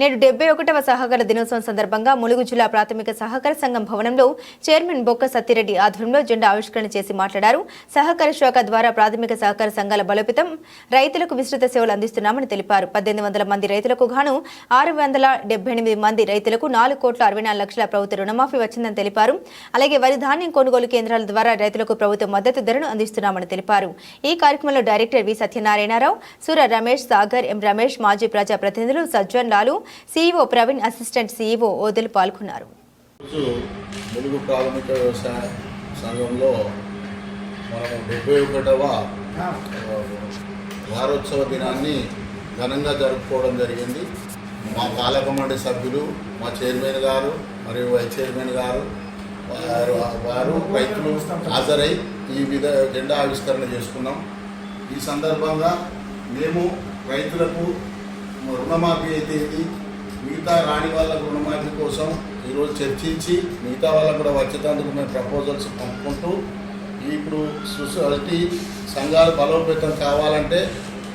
నేడు డెబ్బై ఒకటవ సహకార దినోత్సవం సందర్భంగా ములుగు జిల్లా ప్రాథమిక సహకార సంఘం భవనంలో చైర్మన్ బొక్క సత్తిరెడ్డి ఆధ్వర్యంలో జెండా ఆవిష్కరణ చేసి మాట్లాడారు. సహకార శాఖ ద్వారా ప్రాథమిక సహకార సంఘాల బలోపేతం రైతులకు విస్తృత సేవలు అందిస్తున్నామని తెలిపారు. పద్దెనిమిది వందల మంది రైతులకు గాను ఆరు వందల ఎనిమిది మంది రైతులకు నాలుగు కోట్ల అరవై నాలుగు లక్షల ప్రభుత్వ రుణమాఫీ వచ్చిందని తెలిపారు. అలాగే వరి ధాన్యం కొనుగోలు కేంద్రాల ద్వారా రైతులకు ప్రభుత్వ మద్దతు ధరను అందిస్తున్నామని తెలిపారు. ఈ కార్యక్రమంలో డైరెక్టర్ వి సత్యనారాయణరావు సూర రమేష్ సాగర్ ఎం రమేష్ మాజీ ప్రజా ప్రతినిధులు Sajjan Lalu CEO Praveen assistant CEO Odelu పాల్గొన్నారు. తెలుగు ప్రాథమిక వ్యవసాయ సంఘంలో మనం డెబ్బై ఒకటవ వారోత్సవ దినాన్ని ఘనంగా జరుపుకోవడం జరిగింది. మా పాలకమండలి సభ్యులు మా చైర్మన్ గారు మరియు వైస్ చైర్మన్ గారు వారు వారు రైతులు హాజరై ఈ విధ జెండా ఆవిష్కరణ చేసుకున్నాం. ఈ సందర్భంగా మేము రైతులకు రుణమాఫీ అయితే ఇది మిగతా రాని వాళ్ళకు రుణమాఫీ కోసం ఈరోజు చర్చించి మిగతా వాళ్ళకు కూడా వచ్చేటందుకు మేము ప్రపోజల్స్ పంపుకుంటూ ఇప్పుడు సొసైటీ సంఘాలు బలోపేతం కావాలంటే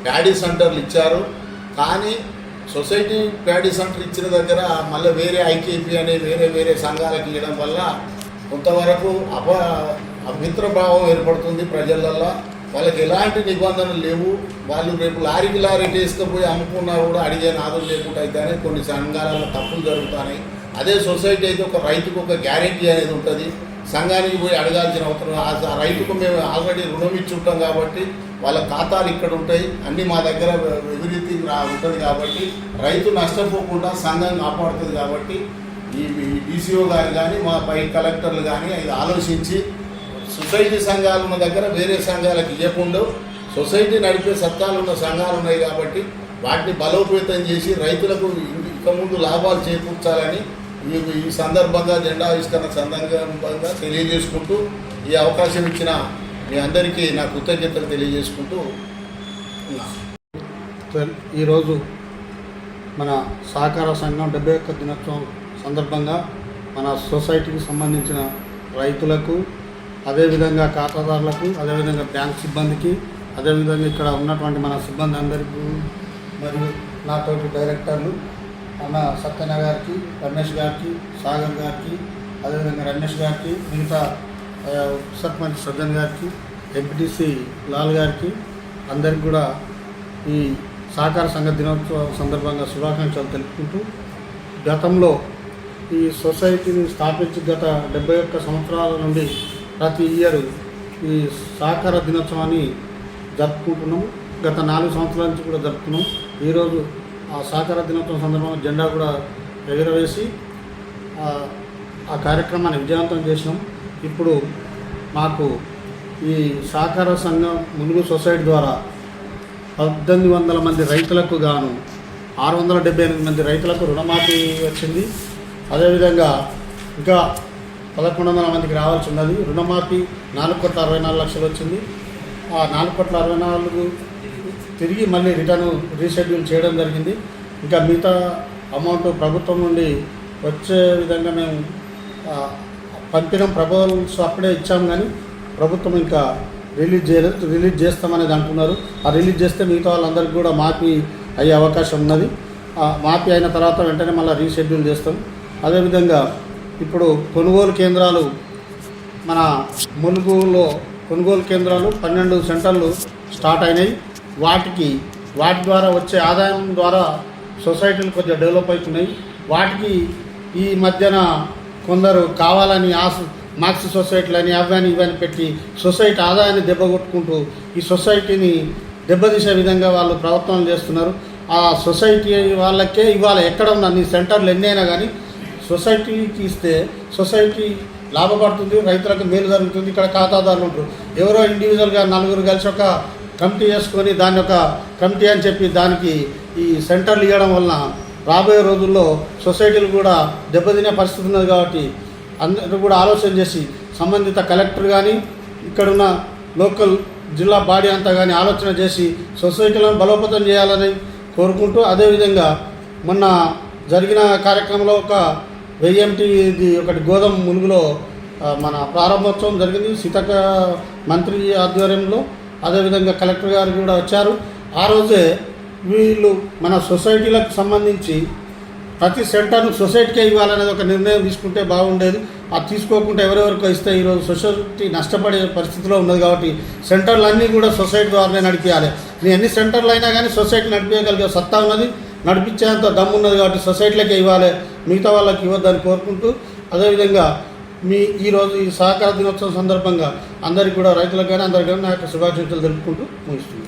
ప్యాడీ సెంటర్లు ఇచ్చారు. కానీ సొసైటీ ప్యాడీ సెంటర్ ఇచ్చిన దగ్గర మళ్ళీ వేరే ఐకేపీ అనే వేరే వేరే సంఘాలకు ఇవ్వడం వల్ల కొంతవరకు అప అభిత్రభావం ఏర్పడుతుంది ప్రజలల్లో. వాళ్ళకి ఎలాంటి నిబంధనలు లేవు. వాళ్ళు రేపు లారీకి లారీ తీసుకుపోయి అమ్ముకున్నా కూడా అడిగే నాదం లేకుండా అయితేనే కొన్ని సంఘాలలో తప్పులు జరుగుతాయి. అదే సొసైటీ అయితే ఒక రైతుకు ఒక గ్యారెంటీ అనేది ఉంటుంది. సంఘానికి పోయి అడగాల్సిన అవసరం ఆ రైతుకు మేము ఆల్రెడీ రుణం ఇచ్చి ఉంటాం కాబట్టి వాళ్ళ ఖాతాలు ఇక్కడ ఉంటాయి. అన్నీ మా దగ్గర ఎదురీతి ఉంటుంది కాబట్టి రైతు నష్టపోకుండా సంఘం కాపాడుతుంది కాబట్టి ఈ డీసీఓ గారు కానీ మా పై కలెక్టర్లు కానీ ఇది ఆలోచించి సొసైటీ సంఘాలు ఉన్న దగ్గర వేరే సంఘాలకు ఇవ్వకుండా సొసైటీ నడిపే సత్తాలు ఉన్న సంఘాలు ఉన్నాయి కాబట్టి వాటిని బలోపేతం చేసి రైతులకు ఇక ముందు లాభాలు చేకూర్చాలని ఈ సందర్భంగా జెండా ఆవిష్కరణ సందర్భంగా తెలియజేసుకుంటూ ఈ అవకాశం ఇచ్చిన మీ అందరికీ నా కృతజ్ఞతలు తెలియజేసుకుంటూ ఈరోజు మన సహకార సంఘం డెబ్బై ఒక్క దినోత్సవం సందర్భంగా మన సొసైటీకి సంబంధించిన రైతులకు అదేవిధంగా ఖాతాదారులకు అదేవిధంగా బ్యాంక్ సిబ్బందికి అదేవిధంగా ఇక్కడ ఉన్నటువంటి మన సిబ్బంది అందరికీ మరియు నాతోటి డైరెక్టర్లు అన్న సత్యన గారికి రమేష్ గారికి సాగర్ గారికి అదేవిధంగా రమేష్ గారికి మిగతా సర్పంచ్ సజ్జన్ గారికి ఎంపీటీసీ లాల్ గారికి అందరికి కూడా ఈ సహకార సంఘ దినోత్సవం సందర్భంగా శుభాకాంక్షలు తెలుపుకుంటూ గతంలో ఈ సొసైటీని స్థాపించి గత డెబ్బై ఒక్క సంవత్సరాల నుండి ప్రతి ఇయర్ ఈ సహకార దినోత్సవాన్ని జరుపుకుంటున్నాము. గత నాలుగు సంవత్సరాల నుంచి కూడా జరుపుతున్నాం. ఈరోజు ఆ సహకార దినోత్సవం సందర్భంగా జెండా కూడా ఎగురవేసి ఆ, ఆ కార్యక్రమాన్ని విజయవంతం చేసినాం. ఇప్పుడు మాకు ఈ సహకార సంఘం ములుగు సొసైటీ ద్వారా పద్దెనిమిది వందల మంది రైతులకు గాను ఆరు వందల డెబ్బై ఎనిమిది మంది రైతులకు రుణమాఫీ వచ్చింది. అదేవిధంగా ఇంకా పదకొండు వందల మందికి రావాల్సి ఉన్నది. రుణమాఫీ నాలుగు కోట్ల అరవై నాలుగు లక్షలు వచ్చింది. ఆ నాలుగు కోట్ల అరవై నాలుగు తిరిగి మళ్ళీ రిటర్న్ రీషెడ్యూల్ చేయడం జరిగింది. ఇంకా మిగతా అమౌంట్ ప్రభుత్వం నుండి వచ్చే విధంగా మేము పంపిణం ప్రపోజల్స్ అప్పుడే ఇచ్చాం కానీ ప్రభుత్వం ఇంకా రిలీజ్ చేయలేదు రిలీజ్ చేస్తామనేది అంటున్నారు. ఆ రిలీజ్ చేస్తే మిగతా వాళ్ళందరికీ కూడా మాఫీ అయ్యే అవకాశం ఉన్నది. మాఫీ అయిన తర్వాత వెంటనే మళ్ళీ రీషెడ్యూల్ చేస్తాం. అదేవిధంగా ఇప్పుడు కొనుగోలు కేంద్రాలు మన ములుగులో కొనుగోలు కేంద్రాలు పన్నెండు సెంటర్లు స్టార్ట్ అయినాయి. వాటికి వాటి ద్వారా వచ్చే ఆదాయం ద్వారా సొసైటీలు కొద్దిగా డెవలప్ అవుతున్నాయి. వాటికి ఈ మధ్యన కొందరు కావాలని ఆశ మార్క్స్ సొసైటీలు అని అవని ఇవని పెట్టి సొసైటీ ఆదాయాన్ని దెబ్బకొట్టుకుంటూ ఈ సొసైటీని దెబ్బతీసే విధంగా వాళ్ళు ప్రవర్తనలు చేస్తున్నారు. ఆ సొసైటీ వాళ్ళకే ఇవాళ ఎక్కడ ఉన్న నీ సెంటర్లు ఎన్నైనా కానీ సొసైటీకి ఇస్తే సొసైటీ లాభపడుతుంది రైతులకు మేలు జరుగుతుంది ఇక్కడ ఖాతాదారులు ఉంటారు. ఎవరో ఇండివిజువల్గా నలుగురు కలిసి ఒక కమిటీ చేసుకొని దాని ఒక కమిటీ అని చెప్పి దానికి ఈ సెంటర్లు ఇవ్వడం వలన రాబోయే రోజుల్లో సొసైటీలు కూడా దెబ్బతినే పరిస్థితి ఉన్నది కాబట్టి అందరూ కూడా ఆలోచన చేసి సంబంధిత కలెక్టర్ కానీ ఇక్కడున్న లోకల్ జిల్లా బాడీ అంతా కానీ ఆలోచన చేసి సొసైటీలను బలోపేతం చేయాలని కోరుకుంటూ అదేవిధంగా మొన్న జరిగిన కార్యక్రమంలో ఒక వెయ్యంటిది ఒకటి గోధుమ మునుగులో మన ప్రారంభోత్సవం జరిగింది సీతక మంత్రి ఆధ్వర్యంలో. అదేవిధంగా కలెక్టర్ గారు కూడా వచ్చారు. ఆ రోజే వీళ్ళు మన సొసైటీలకు సంబంధించి ప్రతి సెంటర్ను సొసైటీకే ఇవ్వాలనేది ఒక నిర్ణయం తీసుకుంటే బాగుండేది. అది తీసుకోకుండా ఎవరెవరికి ఇస్తే ఈరోజు సొసైటీ నష్టపడే పరిస్థితిలో ఉన్నది కాబట్టి సెంటర్లు అన్నీ కూడా సొసైటీ ద్వారానే నడిపించాలి నేను ఎన్ని సెంటర్లు అయినా కానీ సొసైటీ నడిపించగలిగే సత్తా ఉన్నది. నడిపించేంత దమ్ము ఉన్నది కాబట్టి సొసైటీలకే ఇవ్వాలి. మిగతా వాళ్ళకి ఇవ్వద్దని కోరుకుంటూ అదేవిధంగా మీ ఈరోజు ఈ సహకార దినోత్సవం సందర్భంగా అందరికీ కూడా రైతులకు కానీ అందరికీ కానీ నా యొక్క శుభాకాంక్షలు తెలుపుకుంటూ ముగిస్తుంది